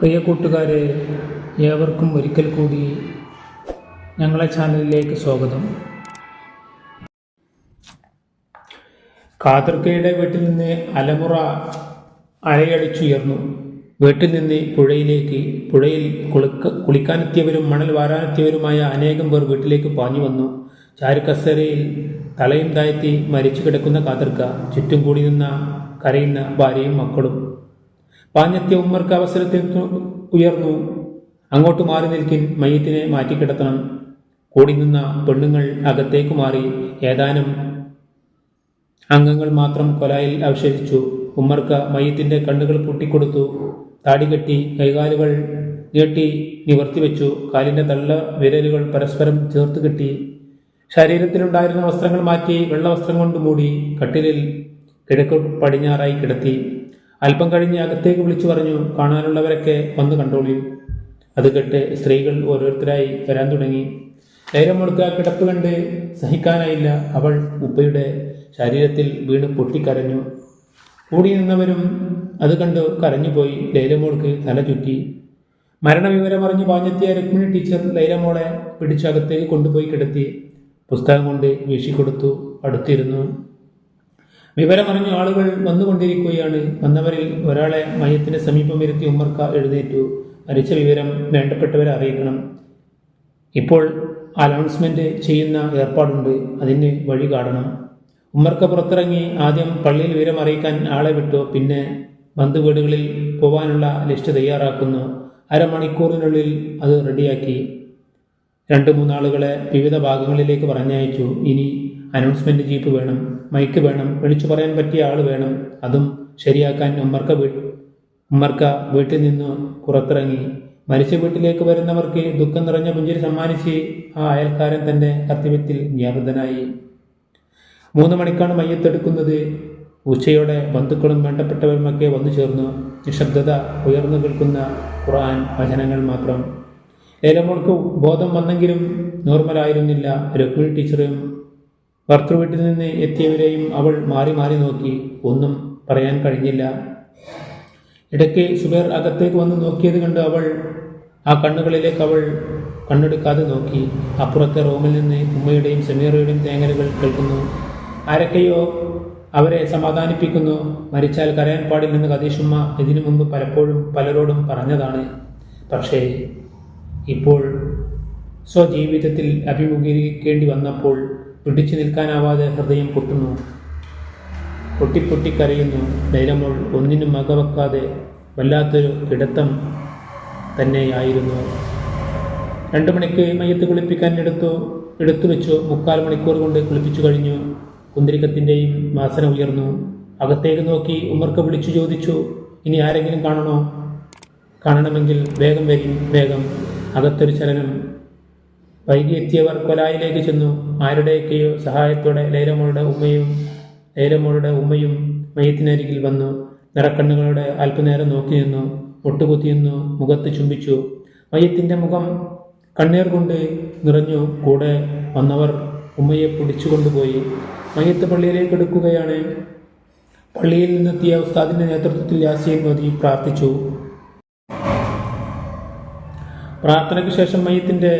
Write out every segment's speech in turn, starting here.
പ്രിയ കൂട്ടുകാരെ ഏവർക്കും ഒരിക്കൽ കൂടി ഞങ്ങളെ ചാനലിലേക്ക് സ്വാഗതം. കാതർക്കയുടെ വീട്ടിൽ നിന്ന് അലമുറ അലയടിച്ചുയർന്നു വീട്ടിൽ നിന്ന് പുഴയിലേക്ക് പുഴയിൽ കുളിക്ക കുളിക്കാനെത്തിയവരും മണൽ വാരാനെത്തിയവരുമായ അനേകം പേർ വീട്ടിലേക്ക് പാഞ്ഞു വന്നു. ചാരുക്കസേരയിൽ തലയും താഴ്ത്തി മരിച്ചു കിടക്കുന്ന കാതർക്ക ചുറ്റും കൂടി നിന്ന കരയുന്ന ഭാര്യയും മക്കളും പാഞ്ഞെത്തിയ ഉമ്മർക്ക് അവസരത്തിൽ ഉയർന്നു. അങ്ങോട്ട് മാറി നിൽക്കിൻ മയ്യത്തിനെ മാറ്റിക്കിടത്തണം. കൂടി നിന്ന പെണ്ണുങ്ങൾ അകത്തേക്ക് മാറി ഏതാനും അംഗങ്ങൾ മാത്രം കൊലായിൽ അവശേഷിച്ചു. ഉമ്മർക്ക മയ്യത്തിന്റെ കണ്ണുകൾ പൂട്ടിക്കൊടുത്തു. താടി കെട്ടി കൈകാലുകൾ നീട്ടി നിവർത്തിവെച്ചു. കാലിന്റെ തള്ള വിരലുകൾ പരസ്പരം ചേർത്ത് കെട്ടി. ശരീരത്തിലുണ്ടായിരുന്ന വസ്ത്രങ്ങൾ മാറ്റി വെള്ളവസ്ത്രം കൊണ്ട് മൂടി കട്ടിലിൽ കിഴക്ക് പടിഞ്ഞാറായി കിടത്തി. അല്പം കഴിഞ്ഞ് അകത്തേക്ക് വിളിച്ചു പറഞ്ഞു കാണാനുള്ളവരൊക്കെ വന്ന് കണ്ടോളൂ. അത് കേട്ട് സ്ത്രീകൾ ഓരോരുത്തരായി വരാൻ തുടങ്ങി. നേരം മുഴുക്ക കിടപ്പ് കണ്ട് സഹിക്കാനായില്ല. അവൾ ഉപ്പയുടെ ശരീരത്തിൽ വീണ് പൊട്ടിക്കരഞ്ഞു. കൂടി നിന്നവരും അത് കണ്ട് കരഞ്ഞുപോയി. ലൈലമോൾക്ക് തല ചുറ്റി. മരണവിവരം അറിഞ്ഞു പാഞ്ഞെത്തിയ രുക്മിണി ടീച്ചർ ലൈലമോളെ പിടിച്ചകത്തേക്ക് കൊണ്ടുപോയി കിടത്തി. പുസ്തകം കൊണ്ട് വീശിക്കൊടുത്തു അടുത്തിരുന്നു. വിവരമറിഞ്ഞ ആളുകൾ വന്നുകൊണ്ടിരിക്കുകയാണ്. വന്നവരിൽ ഒരാളെ മയത്തിന് സമീപം ഇരുത്തി ഉമ്മർക്ക എഴുന്നേറ്റു. മരിച്ച വിവരം വേണ്ടപ്പെട്ടവരെ അറിയിക്കണം. ഇപ്പോൾ അനൗൺസ്മെന്റ് ചെയ്യുന്ന ഏർപ്പാടുണ്ട്. അതിന് വഴി കാണണം. ഉമ്മർക്ക പുറത്തിറങ്ങി ആദ്യം പള്ളിയിൽ വിവരം അറിയിക്കാൻ ആളെ വിട്ടു. പിന്നെ ബന്ധുവീടുകളിൽ പോകാനുള്ള ലിസ്റ്റ് തയ്യാറാക്കുന്നു. അരമണിക്കൂറിനുള്ളിൽ അത് റെഡിയാക്കി. രണ്ട് മൂന്നാളുകളെ വിവിധ ഭാഗങ്ങളിലേക്ക് പറഞ്ഞയച്ചു. ഇനി അനൗൺസ്മെന്റ് ജീപ്പ് വേണം. മൈക്ക് വേണം വിളിച്ചു പറയാൻ പറ്റിയ ആൾ വേണം. അതും ശരിയാക്കാൻ ഉമ്മർക്ക വീ ഉമ്മർക്ക വീട്ടിൽ നിന്ന് പുറത്തിറങ്ങി. മരിച്ച വീട്ടിലേക്ക് വരുന്നവർക്ക് ദുഃഖം നിറഞ്ഞ പുഞ്ചിരി സമ്മാനിച്ച് ആ അയൽക്കാരൻ തന്റെ കർത്തവ്യത്തിൽ വ്യാപൃതനായി മൂന്ന് മണിക്കാണ് മയ്യത്തെടുക്കുന്നത്. ഉച്ചയോടെ ബന്ധുക്കളും വേണ്ടപ്പെട്ടവരുമൊക്കെ വന്നു ചേർന്നു. നിശബ്ദത ഉയർന്നു കേൾക്കുന്ന ഖുർആൻ വചനങ്ങൾ മാത്രം. ഏലമോൾക്ക് ബോധം വന്നെങ്കിലും നോർമലായിരുന്നില്ല രുക്മിണി ടീച്ചറും ഭർത്തൃ വീട്ടിൽ നിന്ന് എത്തിയവരെയും അവൾ മാറി മാറി നോക്കി. ഒന്നും പറയാൻ കഴിഞ്ഞില്ല. ഇടയ്ക്ക് സുബേർ അകത്തേക്ക് വന്ന് നോക്കിയത് കണ്ട് അവൾ ആ കണ്ണുകളിലേക്ക് അവൾ കണ്ണെടുക്കാതെ നോക്കി. അപ്പുറത്തെ റൂമിൽ നിന്ന് ഉമ്മയുടെയും സമീറയുടെയും തേങ്ങലുകൾ കേൾക്കുന്നു. ആരൊക്കെയോ അവരെ സമാധാനിപ്പിക്കുന്നു. മരിച്ചാൽ കരയാൻ പാടില്ലെന്ന് കതീഷുമ്മ ഇതിനു മുമ്പ് പലപ്പോഴും പലരോടും പറഞ്ഞതാണ്. പക്ഷേ ഇപ്പോൾ സ്വജീവിതത്തിൽ അഭിമുഖീകരിക്കേണ്ടി വന്നപ്പോൾ പിടിച്ചു നിൽക്കാനാവാതെ ഹൃദയം പൊട്ടുന്നു. പൊട്ടിപ്പൊട്ടിക്കരയുന്നു ലൈലമോൾ ഒന്നിനും മകവെക്കാതെ വല്ലാത്തൊരു കിടത്തം തന്നെയായിരുന്നു. രണ്ടു മണിക്ക് മയ്യത്ത് കുളിപ്പിക്കാൻ എടുത്തു എടുത്തു വെച്ചു. മുക്കാൽ മണിക്കൂർ കൊണ്ട് കുളിപ്പിച്ചു കഴിഞ്ഞു. കുന്തിരിക്കത്തിന്റെയും വാസന ഉയർന്നു. അകത്തേക്ക് നോക്കി ഉമ്മർക്ക് വിളിച്ചു ചോദിച്ചു ഇനി ആരെങ്കിലും കാണണോ? കാണണമെങ്കിൽ വേഗം വരും വേഗം. അകത്തൊരു ചലനം വൈകിയെത്തിയവർ കൊലായിലേക്ക് ചെന്നു. ആരുടെയൊക്കെയോ സഹായത്തോടെ ലൈലമോളുടെ ഉമ്മയും ലൈലമോളുടെ ഉമ്മയും മയത്തിനരികിൽ വന്നു. നിറക്കണ്ണുകളുടെ അല്പനേരം നോക്കി നിന്നു. മുട്ടുകുത്തി നിന്നു മുഖത്ത് ചുംബിച്ചു. മയത്തിന്റെ മുഖം കണ്ണീർ കൊണ്ട് നിറഞ്ഞു. കൂടെ വന്നവർ ഉമ്മയെ പിടിച്ചുകൊണ്ടുപോയി. മയ്യത്ത് പള്ളിയിലേക്ക് എടുക്കുകയാണ്. പള്ളിയിൽ നിന്നെത്തിയ ഉസ്താദിന്റെ നേതൃത്വത്തിൽ യാസീൻ മോദി പ്രാർത്ഥിച്ചു. പ്രാർത്ഥനയ്ക്ക് ശേഷം മയ്യത്തിന്റെ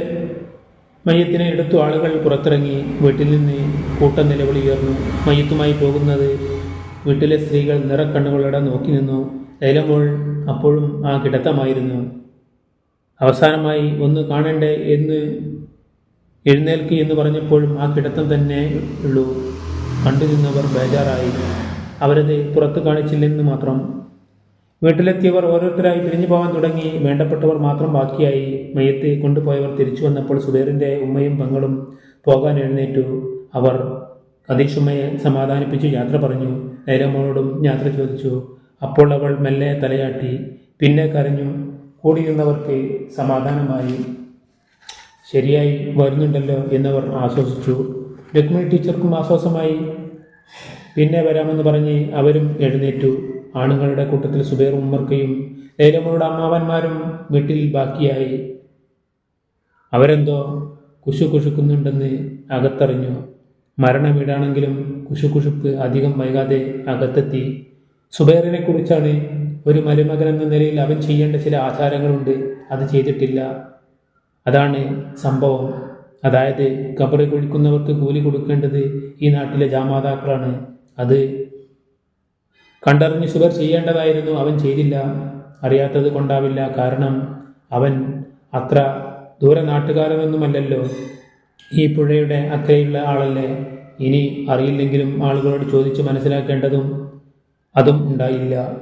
മയ്യത്തിനെ എടുത്തു ആളുകൾ പുറത്തിറങ്ങി വീട്ടിൽ നിന്ന് കൂട്ടം നിലവിളി ഉയർന്നു. മയ്യത്തുമായി പോകുന്നത് വീട്ടിലെ സ്ത്രീകൾ നിറക്കണ്ണുകളോടെ നോക്കി നിന്നു. ലൈലമോൾ അപ്പോഴും ആ കിടത്തമായിരുന്നു. അവസാനമായി ഒന്ന് കാണണ്ടേ എന്ന് എഴുന്നേൽക്കി എന്ന് പറഞ്ഞപ്പോഴും ആ കിടത്തം തന്നെ ഉള്ളൂ. കണ്ടു നിന്നവർ ബേജാറായി. അവരത് പുറത്ത് കാണിച്ചില്ലെന്ന് മാത്രം വീട്ടിലെത്തിയവർ ഓരോരുത്തരായി പിരിഞ്ഞു പോകാൻ തുടങ്ങി. വേണ്ടപ്പെട്ടവർ മാത്രം ബാക്കിയായി. മയ്യത്ത് കൊണ്ടുപോയവർ തിരിച്ചു വന്നപ്പോൾ സുബേറിന്റെ ഉമ്മയും പെങ്ങളും പോകാൻ എഴുന്നേറ്റു. അവർ കതീഷുമ്മയെ സമാധാനിപ്പിച്ചു യാത്ര പറഞ്ഞു. നേരമോളോടും യാത്ര ചോദിച്ചു. അപ്പോൾ അവൾ മെല്ലെ തലയാട്ടി. പിന്നെ കരഞ്ഞു. കൂടിയിരുന്നവർക്ക് സമാധാനമായി. ശരിയായി വരുന്നുണ്ടല്ലോ എന്നവർ ആശ്വസിച്ചു. രുക്മിണി ടീച്ചർക്കും ആശ്വാസമായി. പിന്നെ വരാമെന്ന് പറഞ്ഞ് അവരും എഴുന്നേറ്റു. ആണുങ്ങളുടെ കൂട്ടത്തിൽ സുബേർ ഉമ്മർക്കയും ലൈലമ്മയുടെ അമ്മാവന്മാരും വീട്ടിൽ ബാക്കിയായി. അവരെന്തോ കുശു കുശുക്കുന്നുണ്ടെന്ന് അകത്തറിഞ്ഞു. മരണ വീടാണെങ്കിലും കുശുകുശുപ്പ് അധികം വൈകാതെ അകത്തെത്തി. സുബൈറിനെ കുറിച്ചാണ് ഒരു മരുമകൻ എന്ന നിലയിൽ അവൻ ചെയ്യേണ്ട ചില ആചാരങ്ങളുണ്ട്. അത് ചെയ്തിട്ടില്ല. അതാണ് സംഭവം. അതായത് കബറ് കുഴിക്കുന്നവർക്ക് കൂലി കൊടുക്കേണ്ടത് ഈ നാട്ടിലെ ജാമാതാക്കളാണ്. അത് കണ്ടറിഞ്ഞ് ശുഭർ ചെയ്യേണ്ടതായിരുന്നു. അവൻ ചെയ്തില്ല. അറിയാത്തത് കൊണ്ടാവില്ല. കാരണം അവൻ അത്ര ദൂരനാട്ടുകാരനൊന്നുമല്ലല്ലോ. ഈ പുഴയുടെ അക്കരയുള്ള ആളല്ലേ? ഇനി അറിയില്ലെങ്കിലും ആളുകളോട് ചോദിച്ച് മനസ്സിലാക്കേണ്ടതും അതും ഉണ്ടായില്ല.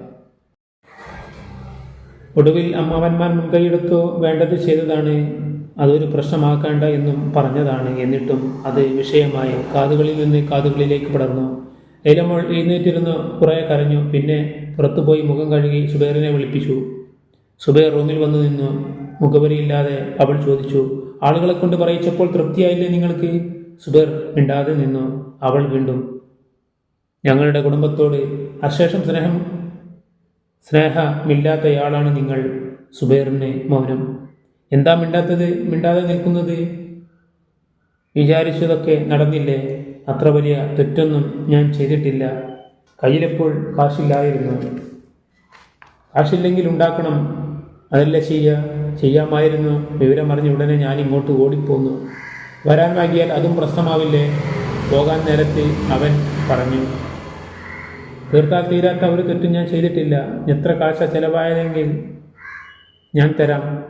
ഒടുവിൽ അമ്മാവന്മാർ മുൻകൈയെടുത്തു വേണ്ടത് ചെയ്തതാണ്. അതൊരു പ്രശ്നമാക്കേണ്ട എന്നും പറഞ്ഞതാണ്. എന്നിട്ടും അത് വിഷയമായി കാതുകളിൽ നിന്ന് കാതുകളിലേക്ക് പടർന്നു. ലൈലമോൾ എഴുന്നേറ്റിരുന്ന് കുറേ കരഞ്ഞു. പിന്നെ പുറത്തുപോയി മുഖം കഴുകി സുബേറിനെ വിളിപ്പിച്ചു. സുബേർ റൂമിൽ വന്നു നിന്നു. മുഖവരിയില്ലാതെ അവൾ ചോദിച്ചു ആളുകളെ കൊണ്ട് പറയിച്ചപ്പോൾ തൃപ്തിയായില്ലേ നിങ്ങൾക്ക്? സുബേർ മിണ്ടാതെ നിന്നു. അവൾ വീണ്ടും ഞങ്ങളുടെ കുടുംബത്തോട് അശേഷം സ്നേഹം സ്നേഹമില്ലാത്തയാളാണ് നിങ്ങൾ സുബൈറിന് മൗനം. എന്താ മിണ്ടാത്തത്? മിണ്ടാതെ നിൽക്കുന്നത്? വിചാരിച്ചതൊക്കെ നടന്നില്ലേ? അത്ര വലിയ തെറ്റൊന്നും ഞാൻ ചെയ്തിട്ടില്ല. കയ്യിലെപ്പോൾ കാശില്ലായിരുന്നു. കാശില്ലെങ്കിൽ ഉണ്ടാക്കണം. അതല്ല ചെയ്യുക? ചെയ്യാമായിരുന്നു. വിവരമറിഞ്ഞ ഉടനെ ഞാൻ ഇങ്ങോട്ട് ഓടിപ്പോന്നു. വരാൻ വൈകിയാൽ അതും പ്രശ്നമാവില്ലേ? പോകാൻ നേരത്തെ അവൻ പറഞ്ഞു. തീർത്താൽ തീരാത്ത ഒരു തെറ്റും ഞാൻ ചെയ്തിട്ടില്ല. എത്ര കാശ ചിലവായതെങ്കിൽ ഞാൻ തരാം.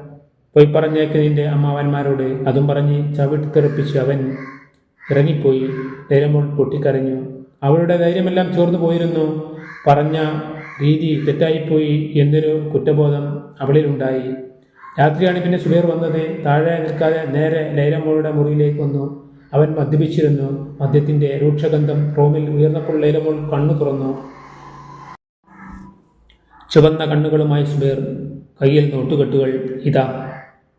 പോയി പറഞ്ഞേക്ക് നിന്റെ അമ്മാവന്മാരോട്. അതും പറഞ്ഞ് ചവിട്ടി തെറിപ്പിച്ച് അവൻ. ഇറങ്ങിപ്പോയി. നേരമോൾ പൊട്ടിക്കരഞ്ഞു. അവളുടെ ധൈര്യമെല്ലാം ചോർന്നു പോയിരുന്നു. പറഞ്ഞ രീതി തെറ്റായിപ്പോയി എന്നൊരു കുറ്റബോധം അവളിലുണ്ടായി രാത്രിയാണ് പിന്നെ സുബേർ വന്നത്. താഴെ നിൽക്കാതെ നേരെ ലൈലമോളുടെ മുറിയിലേക്ക് വന്നു. അവൻ മദ്യപിച്ചിരുന്നു. മദ്യത്തിന്റെ രൂക്ഷഗന്ധം റൂമിൽ ഉയർന്നപ്പോൾ ലൈലമോൾ കണ്ണു തുറന്നു. ചുവന്ന കണ്ണുകളുമായി സുബേർ കയ്യിൽ നോട്ടുകെട്ടുകൾ. ഇതാ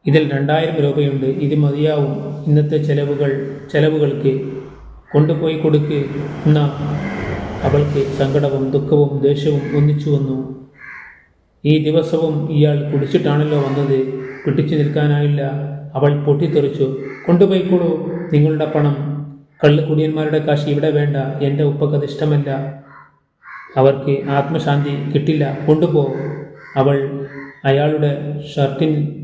ഇതിൽ രണ്ടായിരം രൂപയുണ്ട്. ഇത് മതിയാവും. ഇന്നത്തെ ചെലവുകൾ ചെലവുകൾക്ക് കൊണ്ടുപോയി കൊടുക്ക് എന്ന അവൾക്ക് സങ്കടവും ദുഃഖവും ദേഷ്യവും ഒന്നിച്ചു വന്നു. ഈ ദിവസവും ഇയാൾ കുടിച്ചിട്ടാണല്ലോ വന്നത്. പിടിച്ചു നിൽക്കാനായില്ല. അവൾ പൊട്ടിത്തെറിച്ചു. കൊണ്ടുപോയിക്കോളൂ നിങ്ങളുടെ പണം. കള്ളുകുടിയന്മാരുടെ കാശ് ഇവിടെ വേണ്ട. എന്റെ ഉപ്പക്കത് ഇഷ്ടമല്ല. അവർക്ക് ആത്മശാന്തി കിട്ടില്ല. കൊണ്ടുപോ. അവൾ അയാളുടെ ഷർട്ടിൻ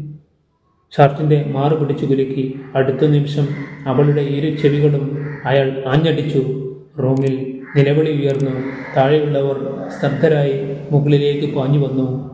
ഷർട്ടിന്റെ മാറു പിടിച്ചു കുലുക്കി അടുത്ത നിമിഷം അവളുടെ ഇരു ചെവികളും അയാൾ ആഞ്ഞടിച്ചു. റൂമിൽ നിലവിളി ഉയർന്നു. താഴെയുള്ളവർ സ്തബ്ധരായി മുകളിലേക്ക് പാഞ്ഞു വന്നു.